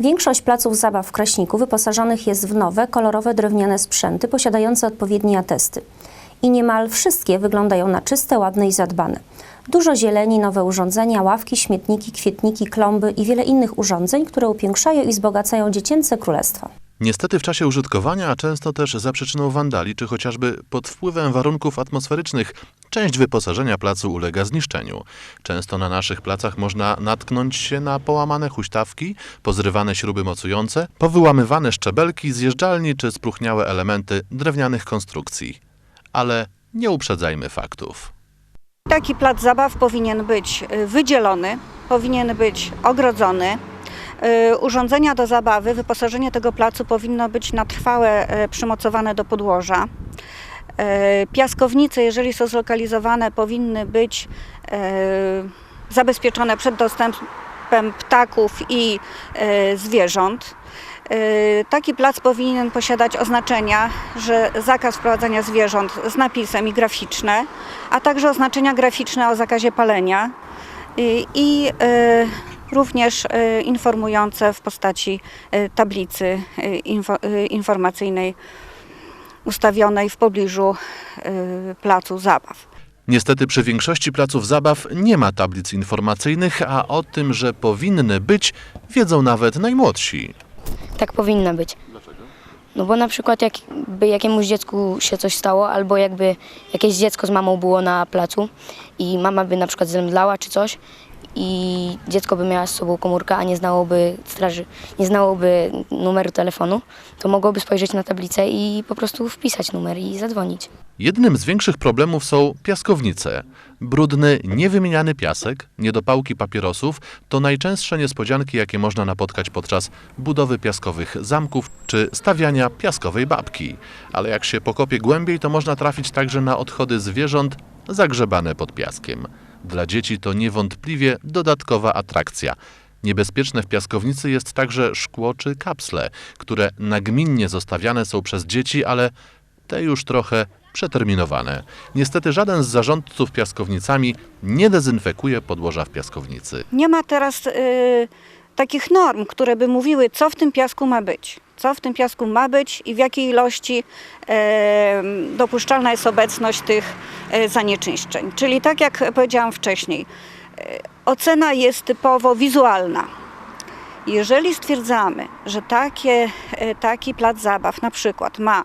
Większość placów zabaw w Kraśniku wyposażonych jest w nowe, kolorowe drewniane sprzęty posiadające odpowiednie atesty. I niemal wszystkie wyglądają na czyste, ładne i zadbane. Dużo zieleni, nowe urządzenia, ławki, śmietniki, kwietniki, klomby i wiele innych urządzeń, które upiększają i wzbogacają dziecięce królestwo. Niestety w czasie użytkowania, a często też za przyczyną wandali, czy chociażby pod wpływem warunków atmosferycznych, część wyposażenia placu ulega zniszczeniu. Często na naszych placach można natknąć się na połamane huśtawki, pozrywane śruby mocujące, powyłamywane szczebelki, zjeżdżalni czy spróchniałe elementy drewnianych konstrukcji. Ale nie uprzedzajmy faktów. Taki plac zabaw powinien być y, wydzielony, powinien być ogrodzony. Y, Urządzenia do zabawy, wyposażenie tego placu powinno być na trwałe y, przymocowane do podłoża. Y, Piaskownice, jeżeli są zlokalizowane, powinny być zabezpieczone przed dostępem ptaków i zwierząt. Taki plac powinien posiadać oznaczenia, że zakaz wprowadzania zwierząt z napisem i graficzne, a także oznaczenia graficzne o zakazie palenia i, i również y, informujące w postaci y, tablicy y, informacyjnej ustawionej w pobliżu placu zabaw. Niestety przy większości placów zabaw nie ma tablic informacyjnych, a o tym, że powinny być, wiedzą nawet najmłodsi. Tak powinno być. Dlaczego? No bo na przykład jakby jakiemuś dziecku się coś stało, albo jakby jakieś dziecko z mamą było na placu i mama by na przykład zemdlała czy coś i dziecko by miało z sobą komórkę, a nie znałoby straży, nie znałoby numeru telefonu, to mogłoby spojrzeć na tablicę i po prostu wpisać numer i zadzwonić. Jednym z większych problemów są piaskownice. Brudny, niewymieniany piasek, niedopałki papierosów to najczęstsze niespodzianki, jakie można napotkać podczas budowy piaskowych zamków czy stawiania piaskowej babki. Ale jak się pokopie głębiej, to można trafić także na odchody zwierząt zagrzebane pod piaskiem. Dla dzieci to niewątpliwie dodatkowa atrakcja. Niebezpieczne w piaskownicy jest także szkło czy kapsle, które nagminnie zostawiane są przez dzieci, ale te już trochę przeterminowane. Niestety żaden z zarządców piaskownicami nie dezynfekuje podłoża w piaskownicy. Nie ma teraz y, takich norm, które by mówiły, co w tym piasku ma być. Co w tym piasku ma być i w jakiej ilości e, dopuszczalna jest obecność tych e, zanieczyszczeń. Czyli tak jak powiedziałam wcześniej, e, ocena jest typowo wizualna. Jeżeli stwierdzamy, że takie, e, taki plac zabaw na przykład ma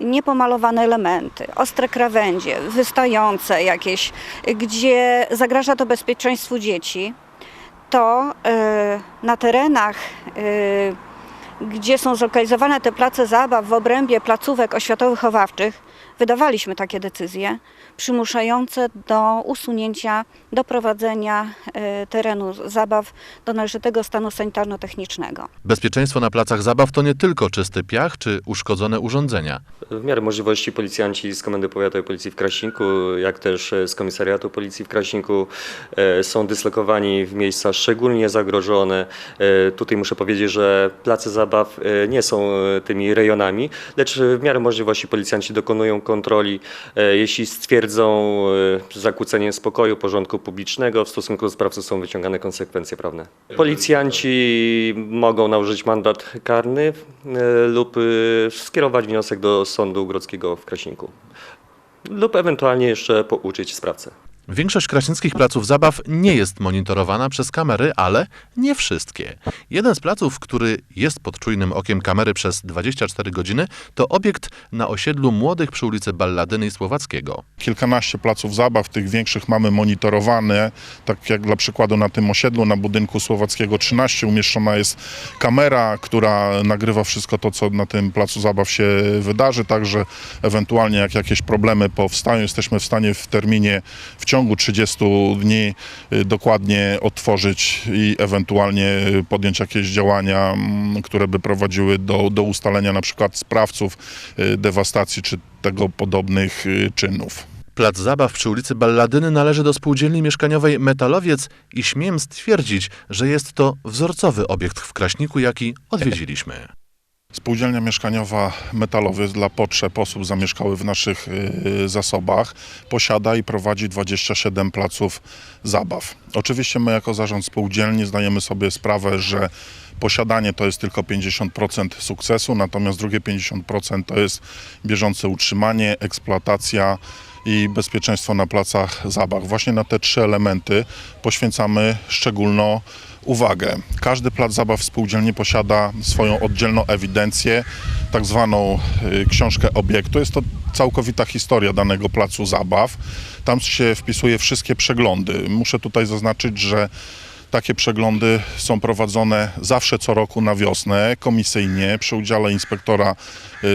niepomalowane elementy, ostre krawędzie, wystające jakieś, gdzie zagraża to bezpieczeństwu dzieci, to e, na terenach, e, gdzie są zlokalizowane te place zabaw w obrębie placówek oświatowo-wychowawczych, wydawaliśmy takie decyzje przymuszające do usunięcia, doprowadzenia e, terenu zabaw do należytego stanu sanitarno-technicznego. Bezpieczeństwo na placach zabaw to nie tylko czysty piach czy uszkodzone urządzenia. W miarę możliwości policjanci z Komendy Powiatowej Policji w Kraśniku, jak też z Komisariatu Policji w Kraśniku e, są dyslokowani w miejsca szczególnie zagrożone. E, Tutaj muszę powiedzieć, że place zabaw nie są tymi rejonami, lecz w miarę możliwości policjanci dokonują kontroli, e, jeśli stwierdzą e, zakłócenie spokoju, porządku publicznego, w stosunku do sprawców są wyciągane konsekwencje prawne. Policjanci mogą nałożyć mandat karny e, lub skierować wniosek do Sądu Grodzkiego w Kraśniku lub ewentualnie jeszcze pouczyć sprawcę. Większość kraśnickich placów zabaw nie jest monitorowana przez kamery, ale nie wszystkie. Jeden z placów, który jest pod czujnym okiem kamery przez 24 godziny, to obiekt na osiedlu Młodych przy ulicy Balladyny i Słowackiego. Kilkanaście placów zabaw, tych większych mamy monitorowane, tak jak dla przykładu na tym osiedlu, na budynku Słowackiego 13 umieszczona jest kamera, która nagrywa wszystko to, co na tym placu zabaw się wydarzy, także ewentualnie jak jakieś problemy powstają, jesteśmy w stanie w terminie, w ciągu 30 dni y, dokładnie otworzyć i ewentualnie y, podjąć jakieś działania, mm, które by prowadziły do, do ustalenia na przykład sprawców y, dewastacji czy tego podobnych czynów. Plac zabaw przy ulicy Balladyny należy do spółdzielni mieszkaniowej Metalowiec i śmiem stwierdzić, że jest to wzorcowy obiekt w Kraśniku, jaki odwiedziliśmy. Spółdzielnia mieszkaniowa Metalowiec dla potrzeb osób zamieszkałych w naszych y, zasobach posiada i prowadzi 27 placów zabaw. Oczywiście my jako zarząd spółdzielni zdajemy sobie sprawę, że posiadanie to jest tylko 50% sukcesu, natomiast drugie 50% to jest bieżące utrzymanie, eksploatacja i bezpieczeństwo na placach zabaw. Właśnie na te trzy elementy poświęcamy szczególną uwagę. Każdy plac zabaw spółdzielni posiada swoją oddzielną ewidencję, tak zwaną y, książkę obiektu. Jest to całkowita historia danego placu zabaw. Tam się wpisuje wszystkie przeglądy. Muszę tutaj zaznaczyć, że takie przeglądy są prowadzone zawsze co roku na wiosnę, komisyjnie, przy udziale inspektora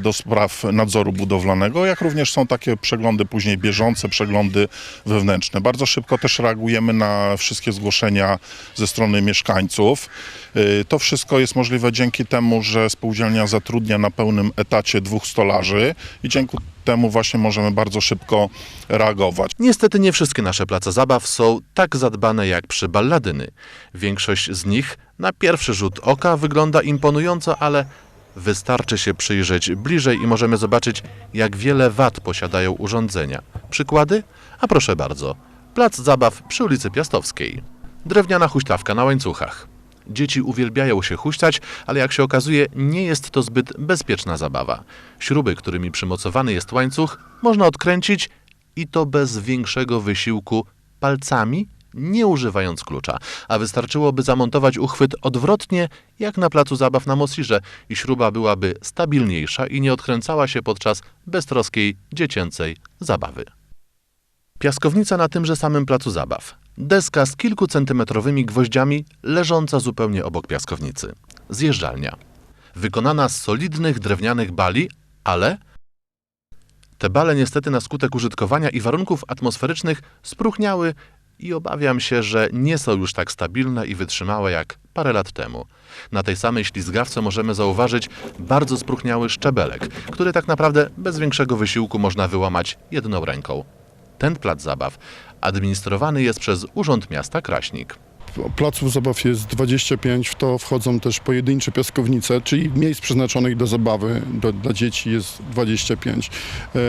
do spraw nadzoru budowlanego, jak również są takie przeglądy później bieżące, przeglądy wewnętrzne. Bardzo szybko też reagujemy na wszystkie zgłoszenia ze strony mieszkańców. Y, To wszystko jest możliwe dzięki temu, że spółdzielnia zatrudnia na pełnym etacie dwóch stolarzy i dzięki temu właśnie możemy bardzo szybko reagować. Niestety nie wszystkie nasze place zabaw są tak zadbane jak przy Balladyny. Większość z nich na pierwszy rzut oka wygląda imponująco, ale wystarczy się przyjrzeć bliżej i możemy zobaczyć, jak wiele wad posiadają urządzenia. Przykłady? A proszę bardzo. Plac zabaw przy ulicy Piastowskiej. Drewniana huśtawka na łańcuchach. Dzieci uwielbiają się huśtać, ale jak się okazuje, nie jest to zbyt bezpieczna zabawa. Śruby, którymi przymocowany jest łańcuch, można odkręcić i to bez większego wysiłku palcami, nie używając klucza, a wystarczyłoby zamontować uchwyt odwrotnie, jak na placu zabaw na Mosirze i śruba byłaby stabilniejsza i nie odkręcała się podczas beztroskiej dziecięcej zabawy. Piaskownica na tymże samym placu zabaw. Deska z kilkucentymetrowymi gwoździami leżąca zupełnie obok piaskownicy. Zjeżdżalnia. Wykonana z solidnych drewnianych bali, ale te bale niestety na skutek użytkowania i warunków atmosferycznych spróchniały i obawiam się, że nie są już tak stabilne i wytrzymałe jak parę lat temu. Na tej samej ślizgawce możemy zauważyć bardzo spróchniały szczebelek, który tak naprawdę bez większego wysiłku można wyłamać jedną ręką. Ten plac zabaw administrowany jest przez Urząd Miasta Kraśnik. Placów zabaw jest 25, w to wchodzą też pojedyncze piaskownice, czyli miejsc przeznaczonych do zabawy do, dla dzieci jest 25. E,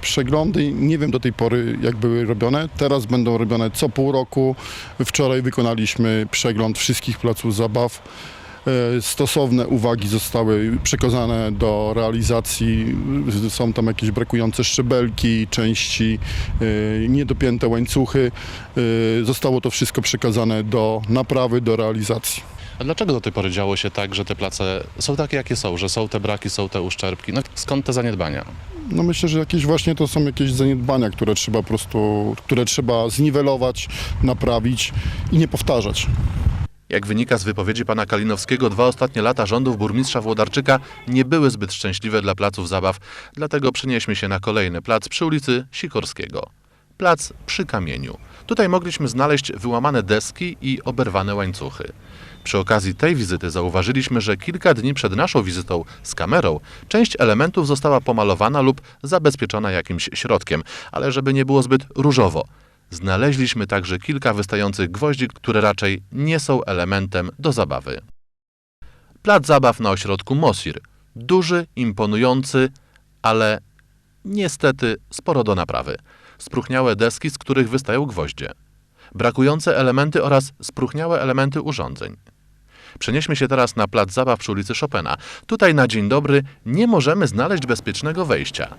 przeglądy nie wiem do tej pory jak były robione, teraz będą robione co pół roku. Wczoraj wykonaliśmy przegląd wszystkich placów zabaw. E, Stosowne uwagi zostały przekazane do realizacji. Są tam jakieś brakujące szczebelki, części, e, niedopięte łańcuchy. E, Zostało to wszystko przekazane do naprawy, do realizacji. A dlaczego do tej pory działo się tak, że te place są takie, jakie są, że są te braki, są te uszczerbki? No skąd te zaniedbania? No myślę, że jakieś właśnie to są jakieś zaniedbania, które trzeba po prostu, które trzeba zniwelować, naprawić i nie powtarzać. Jak wynika z wypowiedzi pana Kalinowskiego, dwa ostatnie lata rządów burmistrza Włodarczyka nie były zbyt szczęśliwe dla placów zabaw, dlatego przenieśmy się na kolejny plac przy ulicy Sikorskiego. Plac przy kamieniu. Tutaj mogliśmy znaleźć wyłamane deski i oberwane łańcuchy. Przy okazji tej wizyty zauważyliśmy, że kilka dni przed naszą wizytą z kamerą część elementów została pomalowana lub zabezpieczona jakimś środkiem, ale żeby nie było zbyt różowo. Znaleźliśmy także kilka wystających gwoździ, które raczej nie są elementem do zabawy. Plac zabaw na ośrodku Mosir. Duży, imponujący, ale niestety sporo do naprawy. Spróchniałe deski, z których wystają gwoździe. Brakujące elementy oraz spróchniałe elementy urządzeń. Przenieśmy się teraz na plac zabaw przy ulicy Chopina. Tutaj na dzień dobry nie możemy znaleźć bezpiecznego wejścia.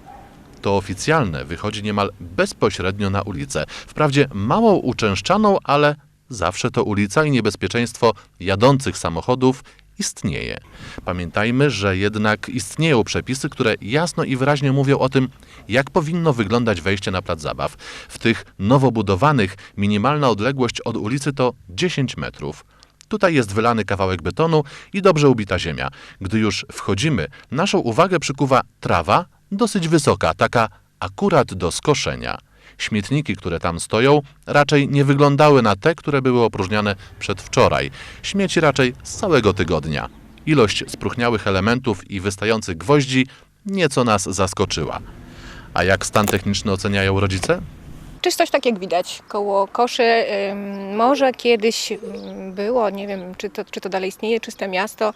To oficjalne wychodzi niemal bezpośrednio na ulicę. Wprawdzie mało uczęszczaną, ale zawsze to ulica i niebezpieczeństwo jadących samochodów istnieje. Pamiętajmy, że jednak istnieją przepisy, które jasno i wyraźnie mówią o tym, jak powinno wyglądać wejście na plac zabaw. W tych nowo budowanych minimalna odległość od ulicy to 10 metrów. Tutaj jest wylany kawałek betonu i dobrze ubita ziemia. Gdy już wchodzimy, naszą uwagę przykuwa trawa, dosyć wysoka, taka akurat do skoszenia. Śmietniki, które tam stoją, raczej nie wyglądały na te, które były opróżniane przedwczoraj. Śmieci raczej z całego tygodnia. Ilość spróchniałych elementów i wystających gwoździ nieco nas zaskoczyła. A jak stan techniczny oceniają rodzice? Czystość tak jak widać koło koszy. Może kiedyś było, nie wiem czy to, czy to dalej istnieje, czyste miasto.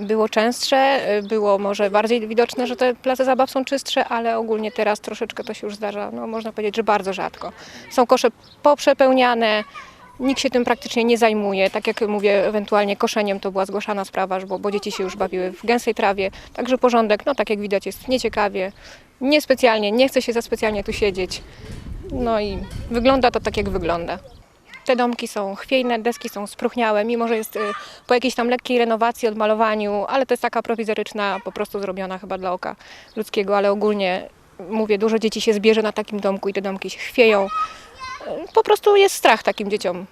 Było częstsze, y, było może bardziej widoczne, że te place zabaw są czystsze, ale ogólnie teraz troszeczkę to się już zdarza, no można powiedzieć, że bardzo rzadko. Są kosze poprzepełniane, nikt się tym praktycznie nie zajmuje. Tak jak mówię, ewentualnie koszeniem to była zgłaszana sprawa, bo, bo dzieci się już bawiły w gęstej trawie, także porządek, no tak jak widać jest nieciekawie, niespecjalnie, nie chce się za specjalnie tu siedzieć. No i wygląda to tak jak wygląda. Te domki są chwiejne, deski są spróchniałe, mimo że jest y, po jakiejś tam lekkiej renowacji, odmalowaniu, ale to jest taka prowizoryczna, po prostu zrobiona chyba dla oka ludzkiego, ale ogólnie mówię, dużo dzieci się zbierze na takim domku i te domki się chwieją. Y, Po prostu jest strach takim dzieciom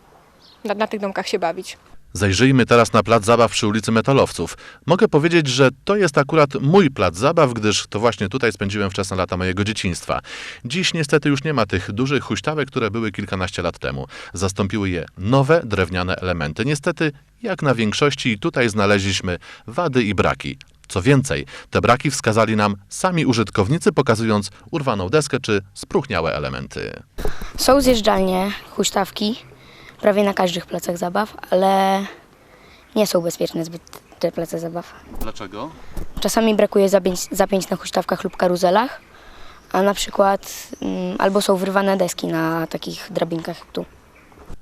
na, na tych domkach się bawić. Zajrzyjmy teraz na plac zabaw przy ulicy Metalowców. Mogę powiedzieć, że to jest akurat mój plac zabaw, gdyż to właśnie tutaj spędziłem wczesne lata mojego dzieciństwa. Dziś niestety już nie ma tych dużych huśtawek, które były kilkanaście lat temu. Zastąpiły je nowe, drewniane elementy. Niestety, jak na większości, tutaj znaleźliśmy wady i braki. Co więcej, te braki wskazali nam sami użytkownicy, pokazując urwaną deskę czy spróchniałe elementy. Są zjeżdżalnie, huśtawki, prawie na każdych placach zabaw, ale nie są bezpieczne zbyt te place zabaw. Dlaczego? Czasami brakuje zapięć, zapięć na huśtawkach lub karuzelach, a na przykład mm, albo są wyrwane deski na takich drabinkach jak tu.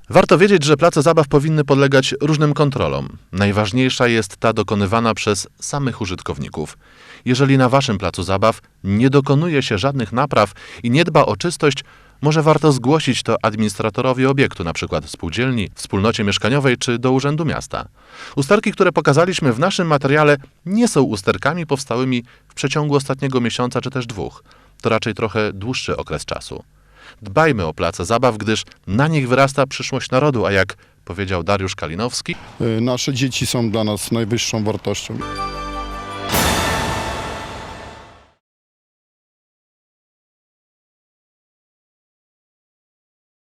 Warto wiedzieć, że place zabaw powinny podlegać różnym kontrolom. Najważniejsza jest ta dokonywana przez samych użytkowników. Jeżeli na waszym placu zabaw nie dokonuje się żadnych napraw i nie dba o czystość, może warto zgłosić to administratorowi obiektu, np. spółdzielni, wspólnocie mieszkaniowej czy do Urzędu Miasta. Usterki, które pokazaliśmy w naszym materiale, nie są usterkami powstałymi w przeciągu ostatniego miesiąca czy też dwóch. To raczej trochę dłuższy okres czasu. Dbajmy o place zabaw, gdyż na nich wyrasta przyszłość narodu, a jak powiedział Dariusz Kalinowski, E, Nasze dzieci są dla nas najwyższą wartością.